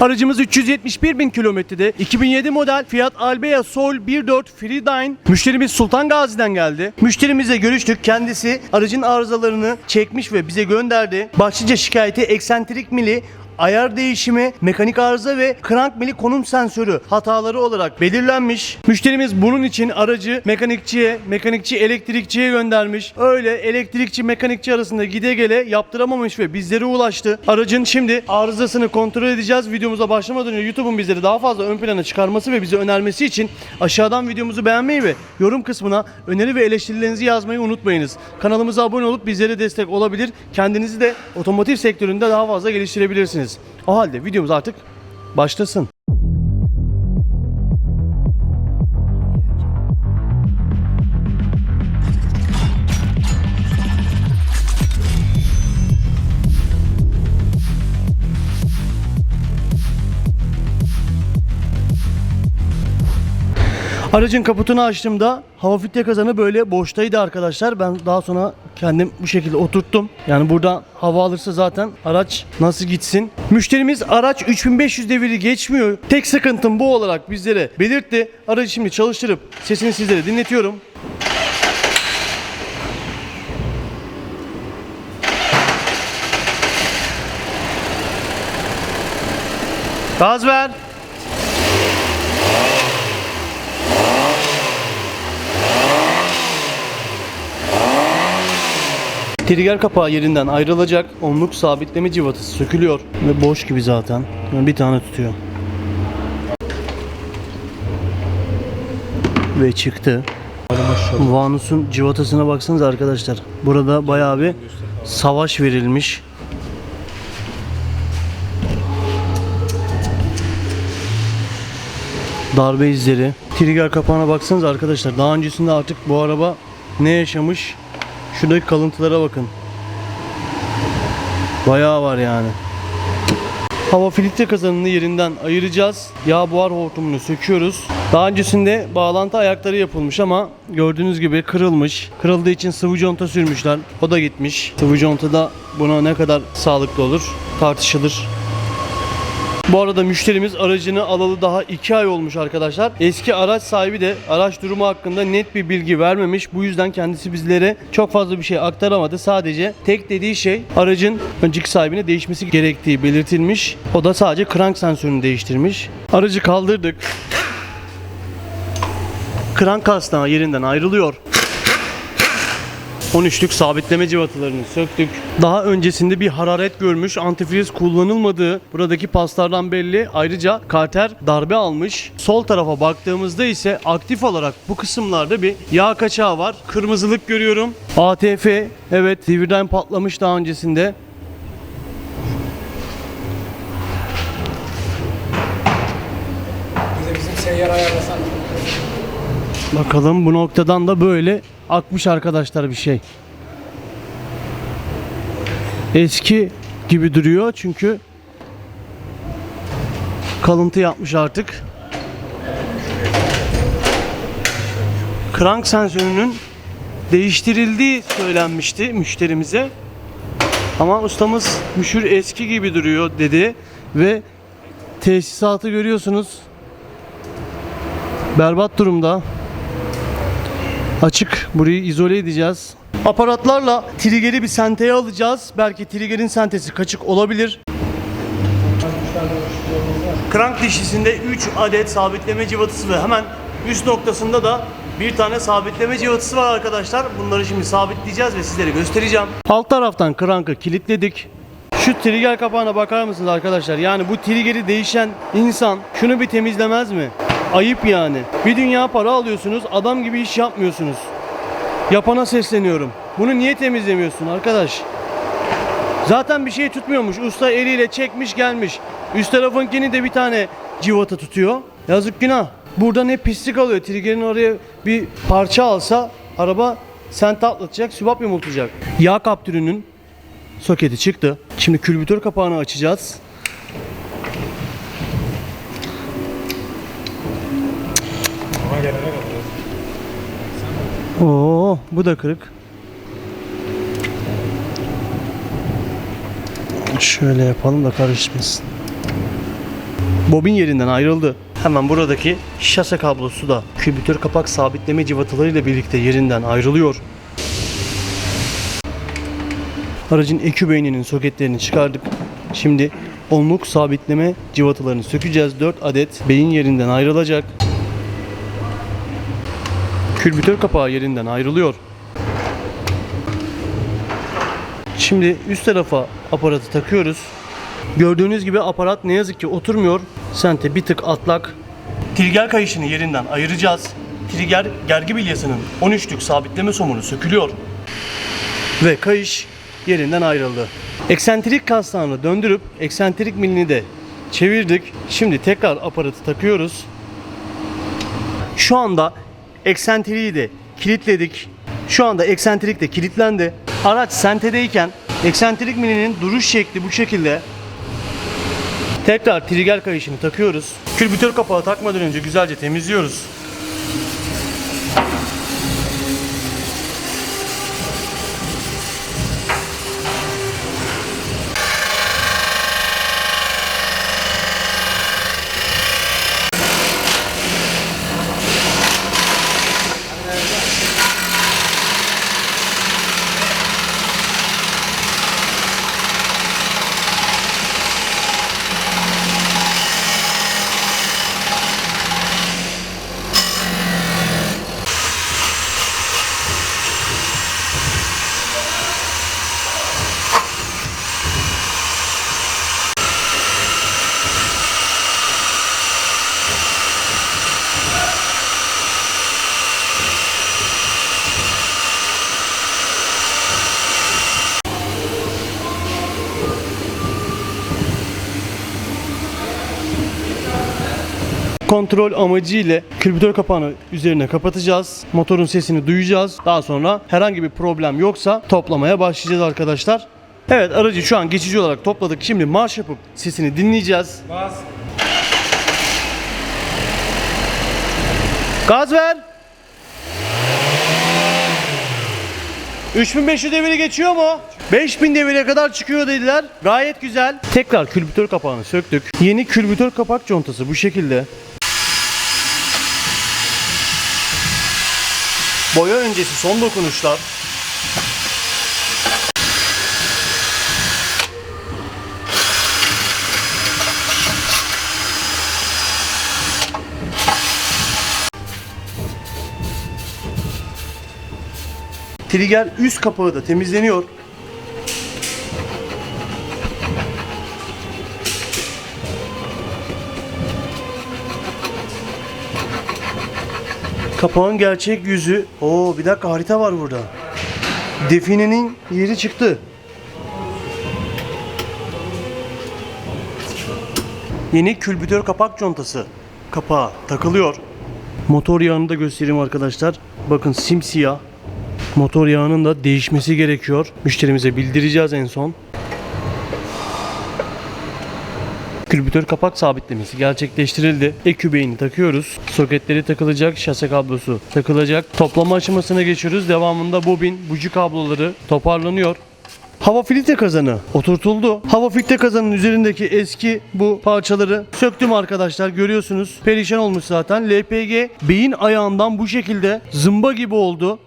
Aracımız 371 bin kilometrede 2007 model Fiat Albea Soul 1.4 Freedyne. Müşterimiz Sultan Gazi'den geldi. Müşterimizle görüştük. Kendisi aracın arızalarını çekmiş ve bize gönderdi. Başlıca şikayeti eksentrik mili ayar değişimi, mekanik arıza ve krank mili konum sensörü hataları olarak belirlenmiş. Müşterimiz bunun için aracı mekanikçiye, mekanikçi elektrikçiye göndermiş. Öyle elektrikçi mekanikçi arasında gide gele yaptıramamış ve bizlere ulaştı. Aracın şimdi arızasını kontrol edeceğiz. Videomuza başlamadan önce YouTube'un bizleri daha fazla ön plana çıkarması ve bize önermesi için aşağıdan videomuzu beğenmeyi ve yorum kısmına öneri ve eleştirilerinizi yazmayı unutmayınız. Kanalımıza abone olup bizlere destek olabilir. Kendinizi de otomotiv sektöründe daha fazla geliştirebilirsiniz. O halde videomuz artık başlasın. Aracın kaputunu açtığımda hava filtre kazanı böyle boştaydı arkadaşlar. Ben daha sonra kendim bu şekilde oturttum. Yani burada hava alırsa zaten araç nasıl gitsin. Müşterimiz araç 3500 deviri geçmiyor. Tek sıkıntım bu olarak bizlere belirtti. Aracı şimdi çalıştırıp sesini sizlere dinletiyorum. Gaz ver. Trigger kapağı yerinden ayrılacak. Onluk sabitleme civatası sökülüyor. Ve boş gibi zaten. Bir tane tutuyor. Ve çıktı. Vanus'un civatasına baksanız arkadaşlar. Burada bayağı bir savaş verilmiş. Darbe izleri. Trigger kapağına baksanız arkadaşlar. Daha öncesinde artık bu araba ne yaşamış? Şuradaki kalıntılara bakın. Bayağı var yani. Hava filtre kazanını yerinden ayıracağız. Yağ buhar hortumunu söküyoruz. Daha öncesinde bağlantı ayakları yapılmış ama gördüğünüz gibi kırılmış. Kırıldığı için sıvı conta sürmüşler. O da gitmiş. Sıvı conta da buna ne kadar sağlıklı olur tartışılır. Bu arada müşterimiz aracını alalı daha 2 ay olmuş arkadaşlar. Eski araç sahibi de araç durumu hakkında net bir bilgi vermemiş. Bu yüzden kendisi bizlere çok fazla bir şey aktaramadı. Sadece tek dediği şey aracın önceki sahibine değişmesi gerektiği belirtilmiş. O da sadece krank sensörünü değiştirmiş. Aracı kaldırdık. Krank kasnağı yerinden ayrılıyor. 13'lük sabitleme civatalarını söktük. Daha öncesinde bir hararet görmüş, antifriz kullanılmadığı buradaki paslardan belli. Ayrıca karter darbe almış. Sol tarafa baktığımızda ise aktif olarak bu kısımlarda bir yağ kaçağı var. Kırmızılık görüyorum. ATF evet devirden patlamış daha öncesinde. Bize bizim seyyar ayarlasan. Bakalım bu noktadan da böyle akmış arkadaşlar bir şey. Eski gibi duruyor çünkü kalıntı yapmış artık. Krank sensörünün değiştirildiği söylenmişti müşterimize. Ama ustamız müşür eski gibi duruyor dedi ve tesisatı görüyorsunuz. Berbat durumda. Açık. Burayı izole edeceğiz. Aparatlarla trigger'i bir senteye alacağız. Belki trigger'in sentesi kaçık olabilir. Krank dişlisinde 3 adet sabitleme civatası ve hemen üst noktasında da bir tane sabitleme civatası var arkadaşlar. Bunları şimdi sabitleyeceğiz ve sizlere göstereceğim. Alt taraftan krankı kilitledik. Şu trigger kapağına bakar mısınız arkadaşlar? Yani bu trigger'i değişen insan şunu bir temizlemez mi? Ayıp yani. Bir dünya para alıyorsunuz, adam gibi iş yapmıyorsunuz. Yapana sesleniyorum. Bunu niye temizlemiyorsun arkadaş? Zaten bir şey tutmuyormuş. Usta eliyle çekmiş gelmiş. Üst tarafınkini de bir tane civata tutuyor. Yazık günah. Burada ne pislik alıyor. Trigger'in oraya bir parça alsa araba sente atlatacak, sübap yumultacak. Yağ kaptürünün soketi çıktı. Şimdi külbütör kapağını açacağız. Oo, bu da kırık. Şöyle yapalım da karışmasın. Bobin yerinden ayrıldı. Hemen buradaki şase kablosu da kübütör kapak sabitleme civatalarıyla birlikte yerinden ayrılıyor. Aracın EQ beyninin soketlerini çıkardık. Şimdi onluk sabitleme civatalarını sökeceğiz. 4 adet beyin yerinden ayrılacak. Külbütör kapağı yerinden ayrılıyor. Şimdi üst tarafa aparatı takıyoruz. Gördüğünüz gibi aparat ne yazık ki oturmuyor. Sente bir tık atlak. Trigger kayışını yerinden ayıracağız. Trigger gergi bilyasının 13'lük sabitleme somunu sökülüyor. Ve kayış yerinden ayrıldı. Eksentrik kasnağını döndürüp eksentrik milini de çevirdik. Şimdi tekrar aparatı takıyoruz. Şu anda eksentriği de kilitledik. Şu anda eksentrik de kilitlendi. Araç sentedeyken eksentrik milinin duruş şekli bu şekilde. Tekrar trigger kayışını takıyoruz. Külbütör kapağı takmadan önce güzelce temizliyoruz. Kontrol amacı ile külbütör kapağını üzerine kapatacağız. Motorun sesini duyacağız. Daha sonra herhangi bir problem yoksa toplamaya başlayacağız arkadaşlar. Evet aracı şu an geçici olarak topladık. Şimdi marş yapıp sesini dinleyeceğiz. Bas. Gaz ver. 3500 deviri geçiyor mu? 5000 devire kadar çıkıyor dediler. Gayet güzel. Tekrar külbütör kapağını söktük. Yeni külbütör kapak contası bu şekilde. Boya öncesi son dokunuşlar. Trigger üst kapağı da temizleniyor. Kapağın gerçek yüzü. Oo bir dakika harita var burada. Definenin yeri çıktı. Yeni külbütör kapak contası. Kapağı takılıyor. Motor yağını da göstereyim arkadaşlar. Bakın simsiyah. Motor yağının da değişmesi gerekiyor. Müşterimize bildireceğiz en son. Külbütör kapak sabitlemesi gerçekleştirildi. EQ beyni takıyoruz. Soketleri takılacak, şase kablosu takılacak. Toplama aşamasına geçiyoruz. Devamında bobin, buji kabloları toparlanıyor. Hava filtre kazanı oturtuldu. Hava filtre kazanın üzerindeki eski bu parçaları söktüm arkadaşlar. Görüyorsunuz. Perişan olmuş zaten. LPG beyin ayağından bu şekilde zımba gibi oldu.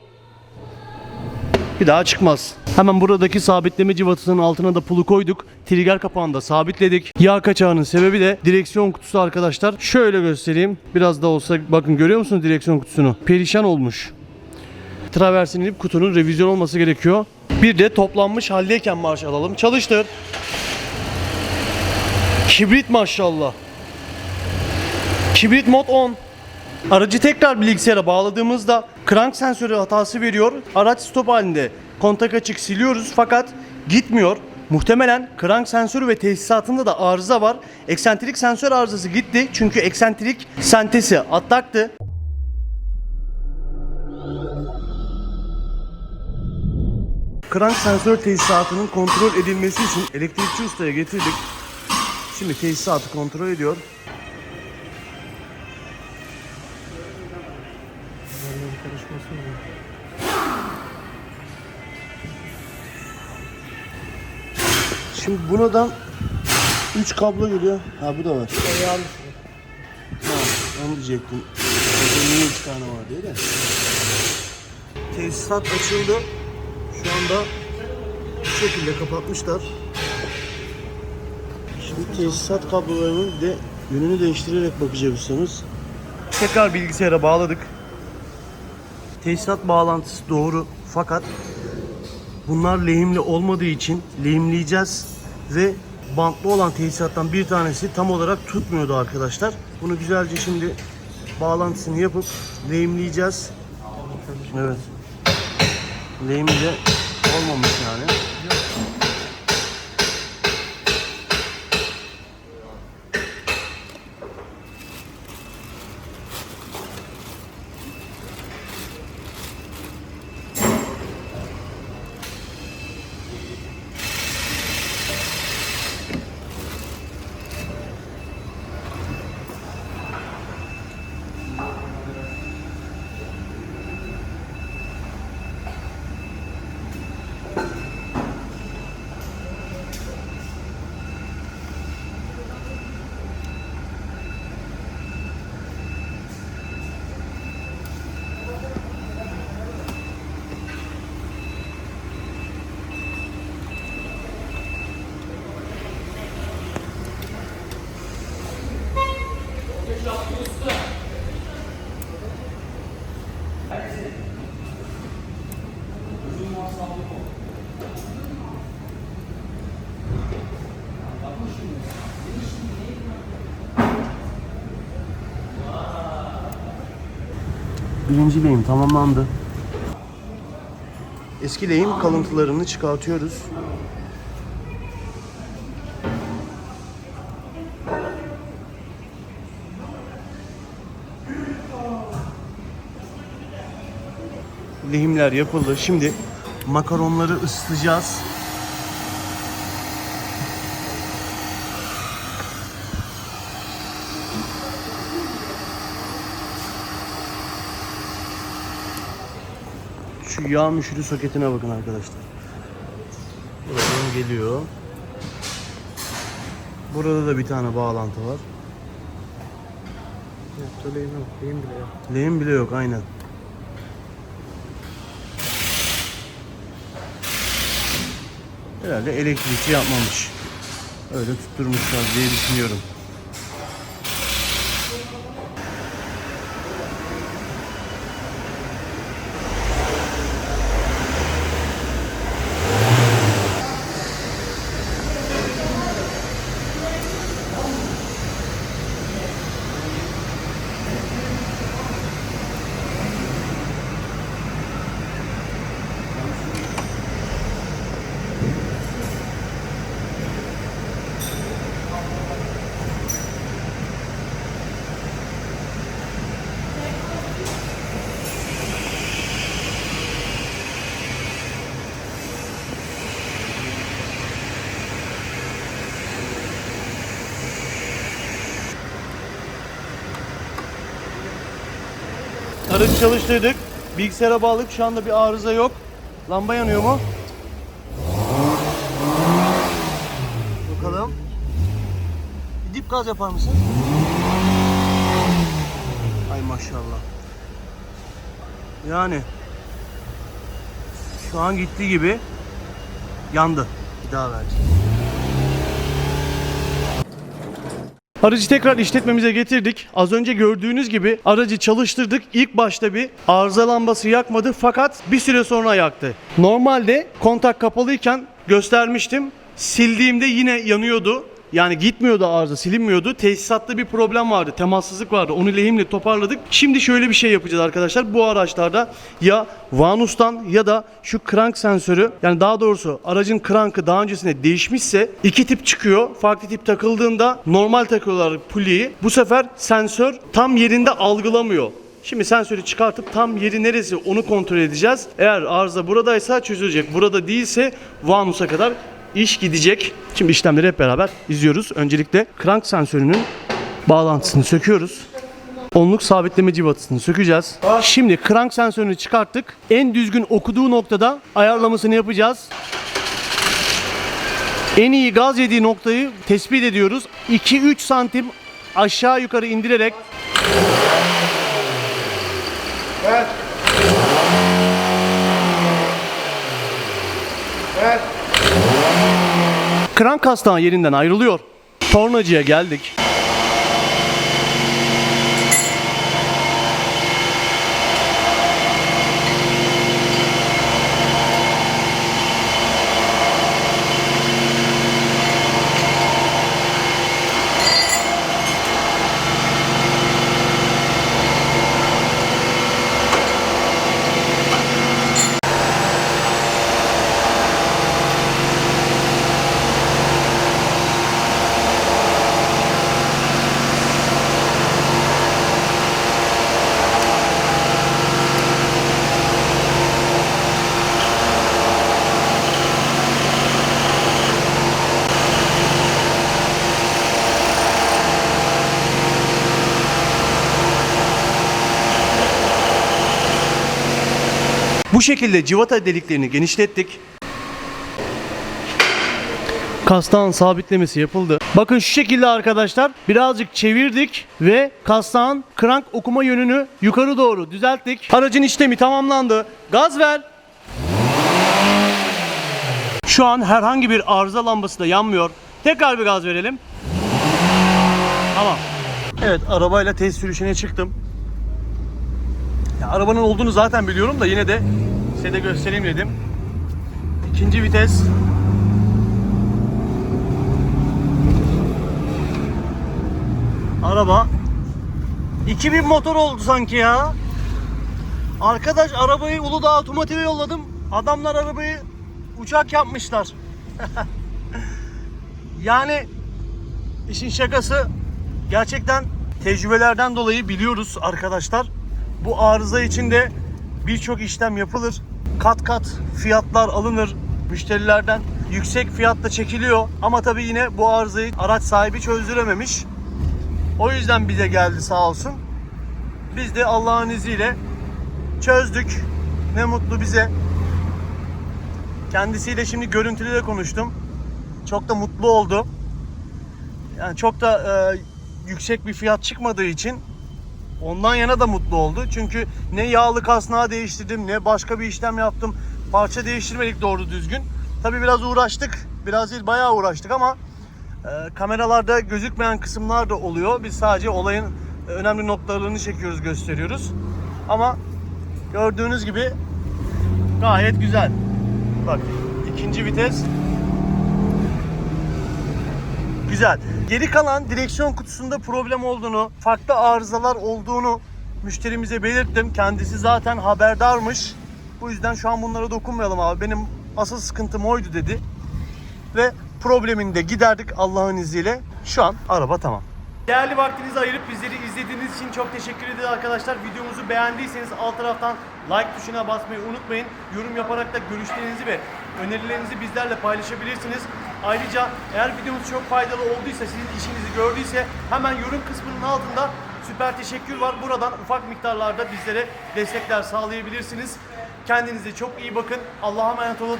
Bir daha çıkmaz. Hemen buradaki sabitleme civatasının altına da pulu koyduk. Trigger kapağını da sabitledik. Yağ kaçağının sebebi de direksiyon kutusu arkadaşlar. Şöyle göstereyim. Biraz da olsa bakın görüyor musunuz direksiyon kutusunu? Perişan olmuş. Traversin inip kutunun revizyon olması gerekiyor. Bir de toplanmış haldeyken marş alalım. Çalıştır. Kibrit maşallah. Kibrit mod 10. Aracı tekrar bilgisayara bağladığımızda crank sensörü hatası veriyor. Araç stop halinde kontak açık siliyoruz fakat gitmiyor. Muhtemelen crank sensörü ve tesisatında da arıza var. Eksentrik sensör arızası gitti çünkü eksentrik sentesi atlaktı. Crank sensör tesisatının kontrol edilmesi için elektrikçi ustaya getirdik. Şimdi tesisatı kontrol ediyor. Şimdi buradan 3 kablo geliyor. Ha bu da var. Almış. Ha, onu diyecektim. Burada niye 3 tane var diye de. Tesisat açıldı. Şu anda bu şekilde kapatmışlar. Şimdi tesisat kablolarının de yönünü değiştirerek bakacaksanız. Tekrar bilgisayara bağladık. Tesisat bağlantısı doğru fakat bunlar lehimli olmadığı için lehimleyeceğiz ve bantlı olan tesisattan bir tanesi tam olarak tutmuyordu arkadaşlar. Bunu güzelce şimdi bağlantısını yapıp lehimleyeceğiz. Evet. Lehimli olmamış yani. Birinci lehim tamamlandı. Eski lehim kalıntılarını çıkartıyoruz. Lehimler yapıldı. Şimdi makaronları ısıtacağız. Yağ müşürü soketine bakın arkadaşlar. Buradan geliyor. Burada da bir tane bağlantı var. Yok öyleyim yok. Lehim bile yok. Lehim bile yok aynen. Herhalde elektrikçi yapmamış. Öyle tutturmuşlar diye düşünüyorum. Aracı çalıştırdık. Bilgisayara bağladık. Şu anda bir arıza yok. Lamba yanıyor mu? Bakalım. Bir dip gaz yapar mısın? Ay maşallah. Yani şu an gittiği gibi yandı. Bir daha vereceğim. Aracı tekrar işletmemize getirdik. Az önce gördüğünüz gibi aracı çalıştırdık. İlk başta bir arıza lambası yakmadı fakat bir süre sonra yaktı. Normalde kontak kapalıyken göstermiştim. Sildiğimde yine yanıyordu. Yani gitmiyordu arıza, silinmiyordu. Tesisatta bir problem vardı, temassızlık vardı. Onu lehimle toparladık. Şimdi şöyle bir şey yapacağız arkadaşlar. Bu araçlarda ya vanustan ya da şu crank sensörü yani daha doğrusu aracın krankı daha öncesinde değişmişse iki tip çıkıyor. Farklı tip takıldığında normal takıyorlar pulleyi. Bu sefer sensör tam yerinde algılamıyor. Şimdi sensörü çıkartıp tam yeri neresi onu kontrol edeceğiz. Eğer arıza buradaysa çözülecek. Burada değilse vanusa kadar iş gidecek. Şimdi işlemleri hep beraber izliyoruz. Öncelikle crank sensörünün bağlantısını söküyoruz. Onluk sabitleme civatısını sökeceğiz. Şimdi crank sensörünü çıkarttık. En düzgün okuduğu noktada ayarlamasını yapacağız. En iyi gaz yediği noktayı tespit ediyoruz. 2-3 santim aşağı yukarı indirerek Ver. Krank kasnağı yerinden ayrılıyor. Tornacıya geldik. Bu şekilde civata deliklerini genişlettik. Kastağın sabitlemesi yapıldı. Bakın şu şekilde arkadaşlar birazcık çevirdik ve kastağın krank okuma yönünü yukarı doğru düzelttik. Aracın işlemi tamamlandı. Gaz ver. Şu an herhangi bir arıza lambası da yanmıyor. Tekrar bir gaz verelim. Tamam. Evet arabayla test sürüşüne çıktım. Ya, arabanın olduğunu zaten biliyorum da yine de size de göstereyim dedim. İkinci vites. Araba 2000 motor oldu sanki ya. Arkadaş arabayı Uludağ otomotive yolladım. Adamlar arabayı uçak yapmışlar. yani işin şakası gerçekten tecrübelerden dolayı biliyoruz arkadaşlar. Bu arıza için de birçok işlem yapılır. Kat kat fiyatlar alınır. Müşterilerden yüksek fiyatla çekiliyor. Ama tabii yine bu arızayı araç sahibi çözdürememiş. O yüzden bize geldi sağ olsun. Biz de Allah'ın izniyle çözdük. Ne mutlu bize. Kendisiyle şimdi görüntülü de konuştum. Çok da mutlu oldu. Yani çok da e, yüksek bir fiyat çıkmadığı için ondan yana da mutlu oldu. Çünkü ne yağlı kasnağı değiştirdim ne başka bir işlem yaptım. Parça değiştirmedik doğru düzgün. Tabi biraz uğraştık. Biraz değil bayağı uğraştık ama e, kameralarda gözükmeyen kısımlar da oluyor. Biz sadece olayın önemli noktalarını çekiyoruz, gösteriyoruz. Ama gördüğünüz gibi gayet güzel. Bak ikinci vites Güzel. Geri kalan direksiyon kutusunda problem olduğunu, farklı arızalar olduğunu müşterimize belirttim. Kendisi zaten haberdarmış. Bu yüzden şu an bunlara dokunmayalım abi. Benim asıl sıkıntım oydu dedi. Ve problemini de giderdik Allah'ın izniyle. Şu an araba tamam. Değerli vaktinizi ayırıp bizleri izlediğiniz için çok teşekkür ederiz arkadaşlar. Videomuzu beğendiyseniz alt taraftan like tuşuna basmayı unutmayın. Yorum yaparak da görüşlerinizi ve önerilerinizi bizlerle paylaşabilirsiniz. Ayrıca eğer videomuz çok faydalı olduysa, sizin işinizi gördüyse hemen yorum kısmının altında süper teşekkür var. Buradan ufak miktarlarda bizlere destekler sağlayabilirsiniz. Kendinize çok iyi bakın. Allah'a emanet olun.